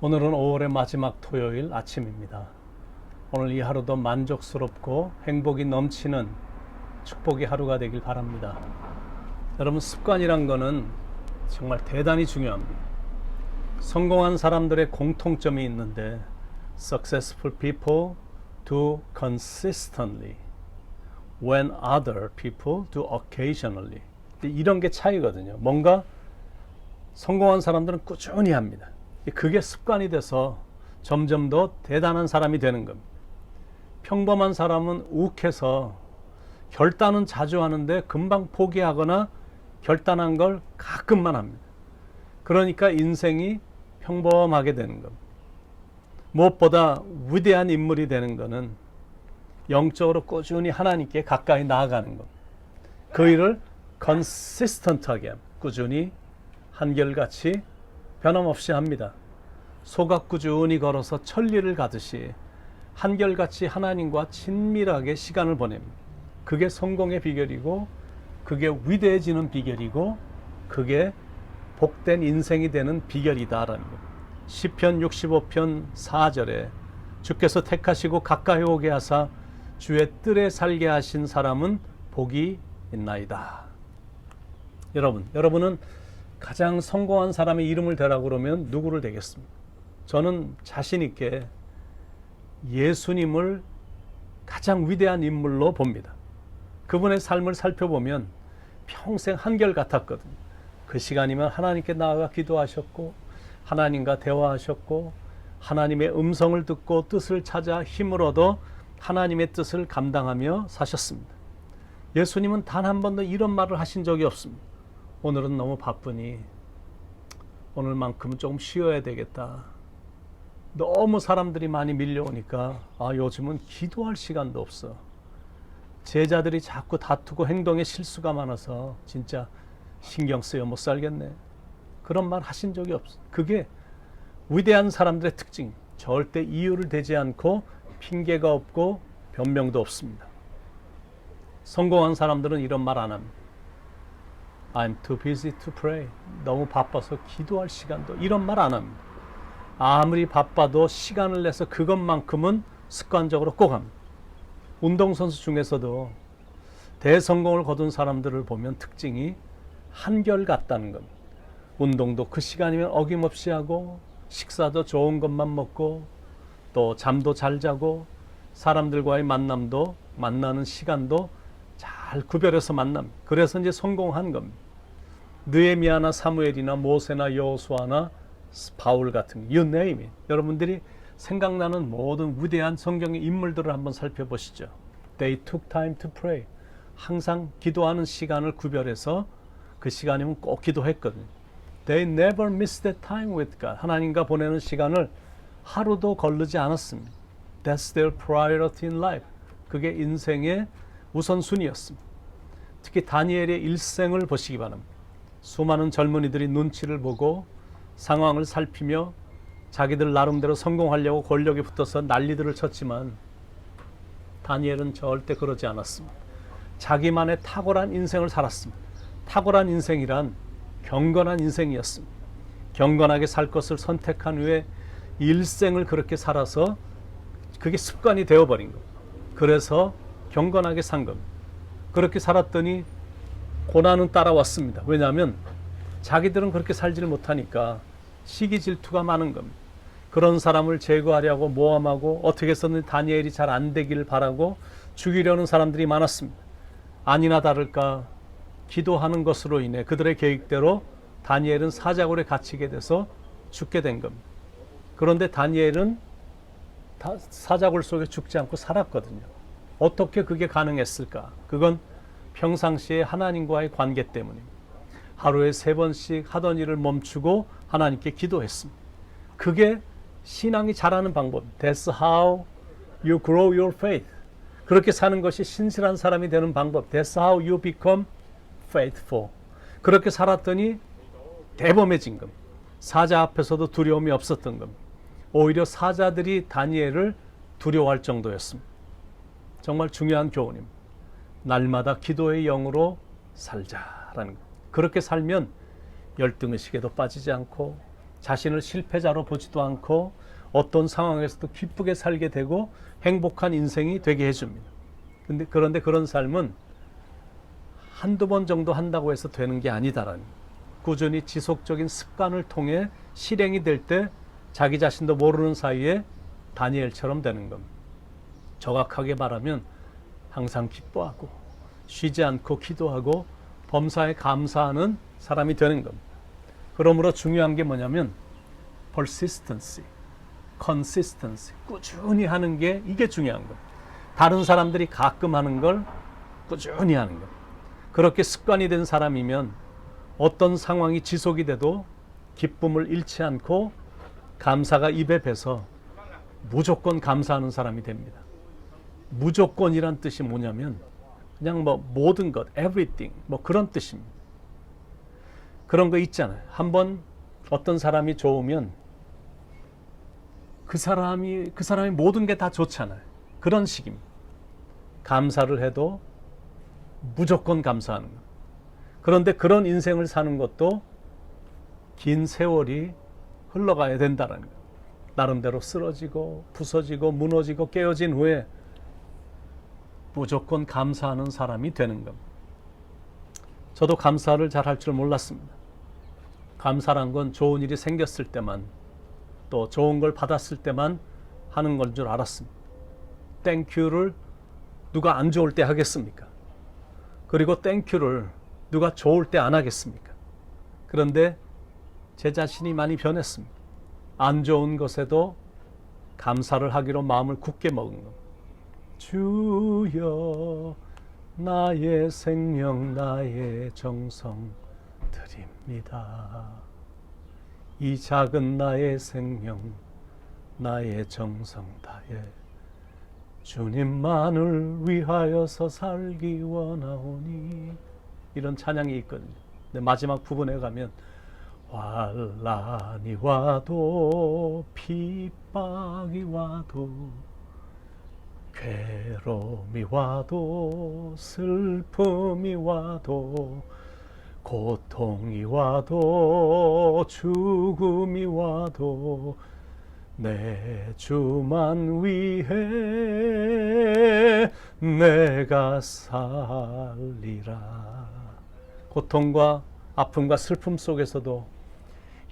오늘은 5월의 마지막 토요일 아침입니다. 오늘 이 하루도 만족스럽고 행복이 넘치는 축복의 하루가 되길 바랍니다. 여러분, 습관이란 거는 정말 대단히 중요합니다. 성공한 사람들의 공통점이 있는데, successful people do consistently when other people do occasionally. 이런 게 차이거든요. 뭔가 성공한 사람들은 꾸준히 합니다. 그게 습관이 돼서 점점 더 대단한 사람이 되는 겁니다. 평범한 사람은 욱해서 결단은 자주 하는데 금방 포기하거나 결단한 걸 가끔만 합니다. 그러니까 인생이 평범하게 되는 겁니다. 무엇보다 위대한 인물이 되는 것은 영적으로 꾸준히 하나님께 가까이 나아가는 겁니다. 그 일을 컨시스턴트하게 꾸준히 한결같이 변함없이 합니다. 소각 꾸준히 걸어서 천리를 가듯이 한결같이 하나님과 친밀하게 시간을 보냅니다. 그게 성공의 비결이고 그게 위대해지는 비결이고 그게 복된 인생이 되는 비결이다라는 것. 시편 65편 4절에 주께서 택하시고 가까이 오게 하사 주의 뜰에 살게 하신 사람은 복이 있나이다. 여러분, 여러분은 가장 성공한 사람의 이름을 대라고 그러면 누구를 대겠습니까? 저는 자신 있게 예수님을 가장 위대한 인물로 봅니다. 그분의 삶을 살펴보면 평생 한결 같았거든요. 그 시간이면 하나님께 나아가 기도하셨고 하나님과 대화하셨고 하나님의 음성을 듣고 뜻을 찾아 힘을 얻어 하나님의 뜻을 감당하며 사셨습니다. 예수님은 단 한 번도 이런 말을 하신 적이 없습니다. 오늘은 너무 바쁘니 오늘만큼은 조금 쉬어야 되겠다. 너무 사람들이 많이 밀려오니까 아 요즘은 기도할 시간도 없어. 제자들이 자꾸 다투고 행동에 실수가 많아서 진짜 신경 쓰여 못 살겠네. 그런 말 하신 적이 없어. 그게 위대한 사람들의 특징. 절대 이유를 대지 않고 핑계가 없고 변명도 없습니다. 성공한 사람들은 이런 말 안 합니다. I'm too busy to pray. 너무 바빠서 기도할 시간도 이런 말 안 합니다. 아무리 바빠도 시간을 내서 그것만큼은 습관적으로 꼭 합니다. 운동선수 중에서도 대성공을 거둔 사람들을 보면 특징이 한결같다는 겁니다. 운동도 그 시간이면 어김없이 하고 식사도 좋은 것만 먹고 또 잠도 잘 자고 사람들과의 만남도 만나는 시간도 잘 구별해서 만남. 그래서 이제 성공한 겁니다. 느에미아나 사무엘이나 모세나 여호수아나 바울 같은 it. 여러분들이 생각나는 모든 위대한 성경의 인물들을 한번 살펴보시죠. They took time to pray. 항상 기도하는 시간을 구별해서 그 시간이면 꼭 기도했거든요. They never missed that time with God. 하나님과 보내는 시간을 하루도 걸르지 않았습니다. That's their priority in life. 그게 인생의 우선순위였습니다. 특히 다니엘의 일생을 보시기 바랍니다. 수많은 젊은이들이 눈치를 보고 상황을 살피며 자기들 나름대로 성공하려고 권력에 붙어서 난리들을 쳤지만 다니엘은 절대 그러지 않았습니다. 자기만의 탁월한 인생을 살았습니다. 탁월한 인생이란 경건한 인생이었습니다. 경건하게 살 것을 선택한 후에 일생을 그렇게 살아서 그게 습관이 되어버린 겁니다. 그래서 경건하게 산 겁니다. 그렇게 살았더니 고난은 따라왔습니다. 왜냐하면 자기들은 그렇게 살지를 못하니까 시기 질투가 많은 겁니다. 그런 사람을 제거하려고 모함하고 어떻게 해서는 다니엘이 잘 안 되기를 바라고 죽이려는 사람들이 많았습니다. 아니나 다를까 기도하는 것으로 인해 그들의 계획대로 다니엘은 사자굴에 갇히게 돼서 죽게 된 겁니다. 그런데 다니엘은 사자굴 속에 죽지 않고 살았거든요. 어떻게 그게 가능했을까? 그건 평상시에 하나님과의 관계 때문입니다. 하루에 세 번씩 하던 일을 멈추고 하나님께 기도했습니다. 그게 신앙이 자라는 방법. That's how you grow your faith. 그렇게 사는 것이 신실한 사람이 되는 방법. That's how you become faithful. 그렇게 살았더니 대범해진 겁니다. 사자 앞에서도 두려움이 없었던 겁니다. 오히려 사자들이 다니엘을 두려워할 정도였습니다. 정말 중요한 교훈입니다. 날마다 기도의 영으로 살자라는 것. 그렇게 살면 열등의식에도 빠지지 않고 자신을 실패자로 보지도 않고 어떤 상황에서도 기쁘게 살게 되고 행복한 인생이 되게 해줍니다. 근데 그런데 그런 삶은 한두 번 정도 한다고 해서 되는 게 아니다라는. 꾸준히 지속적인 습관을 통해 실행이 될 때 자기 자신도 모르는 사이에 다니엘처럼 되는 겁니다. 정확하게 말하면 항상 기뻐하고 쉬지 않고 기도하고 범사에 감사하는 사람이 되는 겁니다. 그러므로 중요한 게 뭐냐면 persistency, consistency, 꾸준히 하는 게 이게 중요한 겁니다. 다른 사람들이 가끔 하는 걸 꾸준히 하는 겁니다. 그렇게 습관이 된 사람이면 어떤 상황이 지속이 돼도 기쁨을 잃지 않고 감사가 입에 배서 무조건 감사하는 사람이 됩니다. 무조건이란 뜻이 뭐냐면 그냥 뭐 모든 것, everything 뭐 그런 뜻입니다. 그런 거 있잖아요. 한번 어떤 사람이 좋으면 그 사람이 그 사람이 모든 게 다 좋잖아요. 그런 식입니다. 감사를 해도 무조건 감사하는 거. 그런데 그런 인생을 사는 것도 긴 세월이 흘러가야 된다는 거. 나름대로 쓰러지고 부서지고 무너지고 깨어진 후에 무조건 감사하는 사람이 되는 겁니다. 저도 감사를 잘 할 줄 몰랐습니다. 감사란 건 좋은 일이 생겼을 때만 또 좋은 걸 받았을 때만 하는 건 줄 알았습니다. 땡큐를 누가 안 좋을 때 하겠습니까? 그리고 땡큐를 누가 좋을 때 안 하겠습니까? 그런데 제 자신이 많이 변했습니다. 안 좋은 것에도 감사를 하기로 마음을 굳게 먹은 겁니다. 주여 나의 생명 나의 정성 드립니다. 이 작은 나의 생명 나의 정성 다해 주님만을 위하여서 살기 원하오니 이런 찬양이 있거든요. 근데 마지막 부분에 가면 환란이 와도 핍박이 와도 괴로움이 와도 슬픔이 와도 고통이 와도 죽음이 와도 내 주만 위해 내가 살리라. 고통과 아픔과 슬픔 속에서도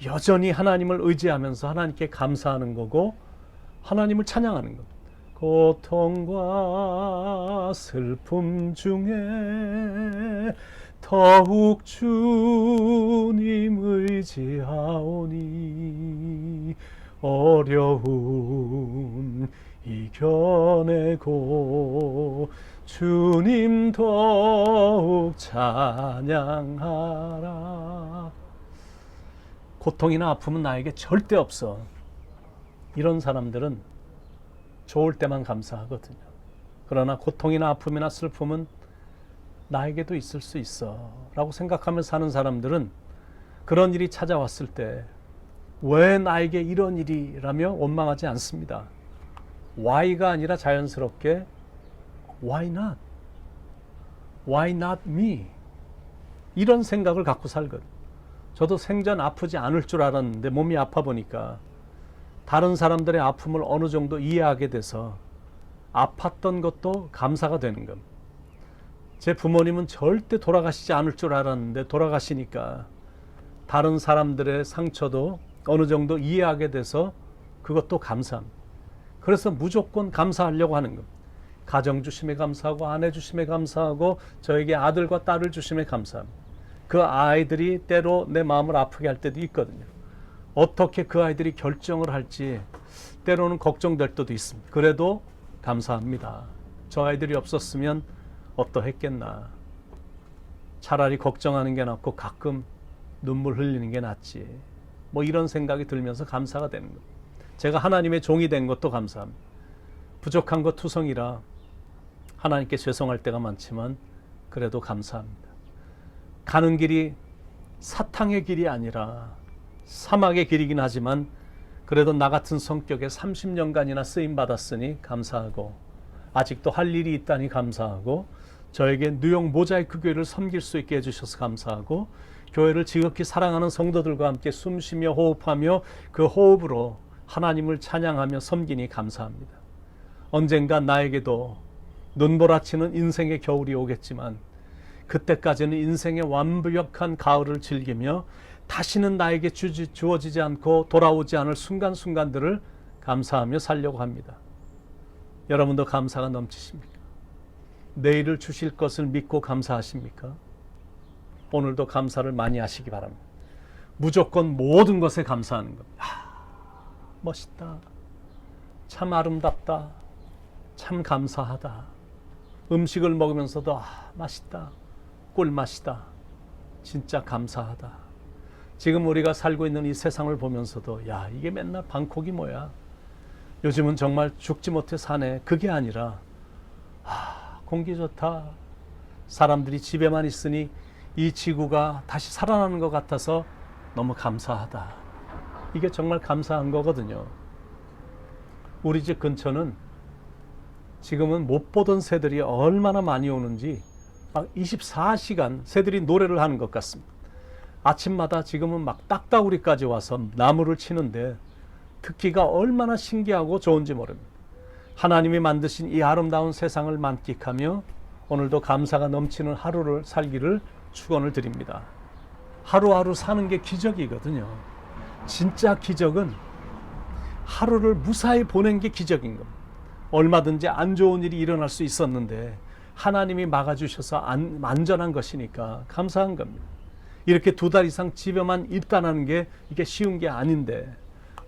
여전히 하나님을 의지하면서 하나님께 감사하는 거고 하나님을 찬양하는 것. 고통과 슬픔 중에 더욱 주님 의지하오니 어려움 이겨내고 주님 더욱 찬양하라. 고통이나 아픔은 나에게 절대 없어. 이런 사람들은 좋을 때만 감사하거든요. 그러나 고통이나 아픔이나 슬픔은 나에게도 있을 수 있어. 라고 생각하며 사는 사람들은 그런 일이 찾아왔을 때 왜 나에게 이런 일이라며 원망하지 않습니다. why가 아니라 자연스럽게 why not? why not me? 이런 생각을 갖고 살거든. 저도 생전 아프지 않을 줄 알았는데 몸이 아파 보니까 다른 사람들의 아픔을 어느 정도 이해하게 돼서 아팠던 것도 감사가 되는 겁니다. 제 부모님은 절대 돌아가시지 않을 줄 알았는데 돌아가시니까 다른 사람들의 상처도 어느 정도 이해하게 돼서 그것도 감사합니다. 그래서 무조건 감사하려고 하는 겁니다. 가정 주심에 감사하고 아내 주심에 감사하고 저에게 아들과 딸을 주심에 감사합니다. 그 아이들이 때로 내 마음을 아프게 할 때도 있거든요. 어떻게 그 아이들이 결정을 할지 때로는 걱정될 때도 있습니다. 그래도 감사합니다. 저 아이들이 없었으면 어떠했겠나. 차라리 걱정하는 게 낫고 가끔 눈물 흘리는 게 낫지. 뭐 이런 생각이 들면서 감사가 되는 것. 제가 하나님의 종이 된 것도 감사합니다. 부족한 것 투성이라 하나님께 죄송할 때가 많지만 그래도 감사합니다. 가는 길이 사탕의 길이 아니라 사막의 길이긴 하지만 그래도 나 같은 성격에 30년간이나 쓰임 받았으니 감사하고 아직도 할 일이 있다니 감사하고 저에게 뉴욕 모자이크 교회를 섬길 수 있게 해주셔서 감사하고 교회를 지극히 사랑하는 성도들과 함께 숨쉬며 호흡하며 그 호흡으로 하나님을 찬양하며 섬기니 감사합니다. 언젠가 나에게도 눈보라치는 인생의 겨울이 오겠지만 그때까지는 인생의 완벽한 가을을 즐기며 다시는 나에게 주지, 주어지지 않고 돌아오지 않을 순간순간들을 감사하며 살려고 합니다. 여러분도 감사가 넘치십니까? 내일을 주실 것을 믿고 감사하십니까? 오늘도 감사를 많이 하시기 바랍니다. 무조건 모든 것에 감사하는 겁니다. 아, 멋있다. 참 아름답다. 참 감사하다. 음식을 먹으면서도 아, 맛있다. 꿀맛이다. 진짜 감사하다. 지금 우리가 살고 있는 이 세상을 보면서도 야, 이게 맨날 방콕이 뭐야? 요즘은 정말 죽지 못해 사네. 그게 아니라 아, 공기 좋다. 사람들이 집에만 있으니 이 지구가 다시 살아나는 것 같아서 너무 감사하다. 이게 정말 감사한 거거든요. 우리 집 근처는 지금은 못 보던 새들이 얼마나 많이 오는지 막 24시간 새들이 노래를 하는 것 같습니다. 아침마다 지금은 막 딱따구리까지 와서 나무를 치는데 듣기가 얼마나 신기하고 좋은지 모릅니다. 하나님이 만드신 이 아름다운 세상을 만끽하며 오늘도 감사가 넘치는 하루를 살기를 축원을 드립니다. 하루하루 사는 게 기적이거든요. 진짜 기적은 하루를 무사히 보낸 게 기적인 겁니다. 얼마든지 안 좋은 일이 일어날 수 있었는데 하나님이 막아주셔서 안, 안전한 것이니까 감사한 겁니다. 이렇게 두 달 이상 집에만 입단하는 게 이게 쉬운 게 아닌데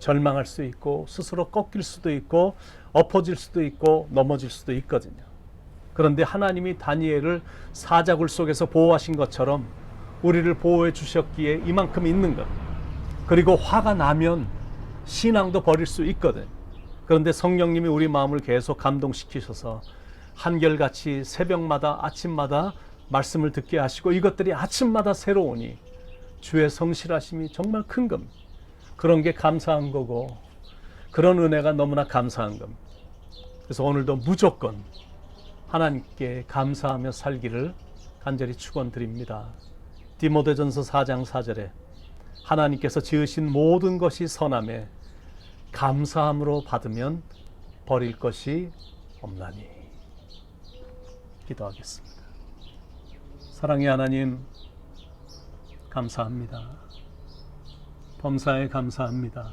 절망할 수 있고 스스로 꺾일 수도 있고 엎어질 수도 있고 넘어질 수도 있거든요. 그런데 하나님이 다니엘을 사자굴 속에서 보호하신 것처럼 우리를 보호해 주셨기에 이만큼 있는 것. 그리고 화가 나면 신앙도 버릴 수 있거든. 그런데 성령님이 우리 마음을 계속 감동시키셔서 한결같이 새벽마다 아침마다 말씀을 듣게 하시고 이것들이 아침마다 새로우니 주의 성실하심이 정말 큰 겁니다. 그런 게 감사한 거고 그런 은혜가 너무나 감사한 겁니다. 그래서 오늘도 무조건 하나님께 감사하며 살기를 간절히 축원드립니다. 디모데전서 4장 4절에 하나님께서 지으신 모든 것이 선함에 감사함으로 받으면 버릴 것이 없나니 기도하겠습니다. 사랑의 하나님 감사합니다. 범사에 감사합니다.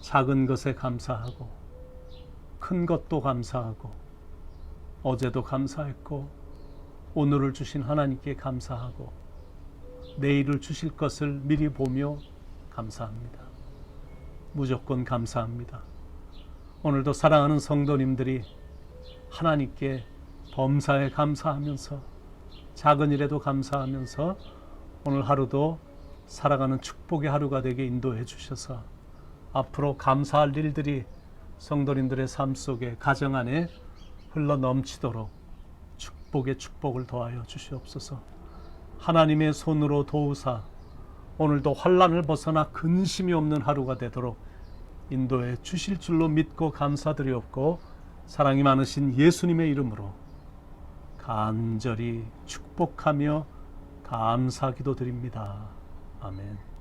작은 것에 감사하고 큰 것도 감사하고 어제도 감사했고 오늘을 주신 하나님께 감사하고 내일을 주실 것을 미리 보며 감사합니다. 무조건 감사합니다. 오늘도 사랑하는 성도님들이 하나님께 범사에 감사하면서 작은 일에도 감사하면서 오늘 하루도 살아가는 축복의 하루가 되게 인도해 주셔서 앞으로 감사할 일들이 성도님들의 삶 속에 가정 안에 흘러 넘치도록 축복의 축복을 더하여 주시옵소서. 하나님의 손으로 도우사 오늘도 환란을 벗어나 근심이 없는 하루가 되도록 인도해 주실 줄로 믿고 감사드리옵고 사랑이 많으신 예수님의 이름으로 간절히 축복하며 감사 기도 드립니다. 아멘.